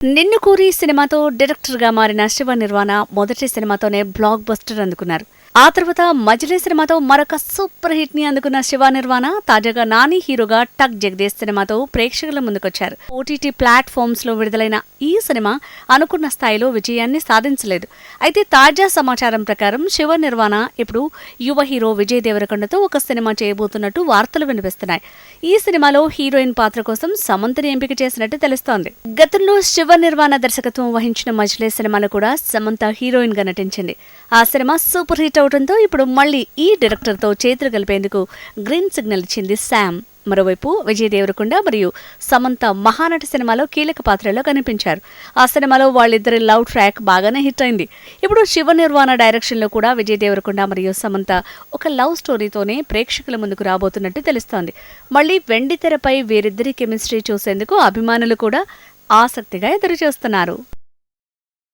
నిన్ను కూరి సినిమాతో డైరెక్టర్గా మారిన శివ నిర్వాణ మొదటి సినిమాతోనే బ్లాక్ బస్టర్ అందుకున్నారు. ఆ తర్వాత మజిలీ సినిమాతో మరొక సూపర్ హిట్ని అందుకున్న శివ నిర్వాణ తాజాగా నాని హీరోగా టక్ జగదీష్ సినిమాతో ప్రేక్షకుల ముందుకొచ్చారు. ఓటీటీ ప్లాట్ఫామ్స్లో విడుదలైన ఈ సినిమా అనుకున్న స్థాయిలో విజయాన్ని సాధించలేదు. అయితే తాజా సమాచారం ప్రకారం శివ నిర్వాణ ఇప్పుడు యువ హీరో విజయ్ దేవరకొండతో ఒక సినిమా చేయబోతున్నట్టు వార్తలు వినిపిస్తున్నాయి. ఈ సినిమాలో హీరోయిన్ పాత్ర కోసం సమంతని ఎంపిక చేసినట్టు తెలుస్తోంది. గతంలో శివ నిర్వాణ దర్శకత్వం వహించిన మజ్లే సినిమాలో కూడా సమంత హీరోయిన్గా నటించింది. ఆ సినిమా సూపర్ హిట్ అవడంతో ఇప్పుడు మళ్ళీ ఈ డైరెక్టర్తో చేతులు కలిపేందుకు గ్రీన్ సిగ్నల్ ఇచ్చింది శామ్. మరోవైపు విజయ్ దేవరకొండ మరియు సమంత మహానటి సినిమాలో కీలక పాత్రలో కనిపించారు. ఆ సినిమాలో వాళ్ళిద్దరి లవ్ ట్రాక్ బాగానే హిట్ అయింది. ఇప్పుడు శివ నిర్వాణ డైరెక్షన్లో కూడా విజయ్ దేవరకొండ మరియు సమంత ఒక లవ్ స్టోరీతోనే ప్రేక్షకుల ముందుకు రాబోతున్నట్టు తెలుస్తోంది. మళ్ళీ వెండి తెరపై వీరిద్దరి కెమిస్ట్రీ చూసేందుకు అభిమానులు కూడా ఆసక్తిగా ఎదురుచూస్తున్నారు.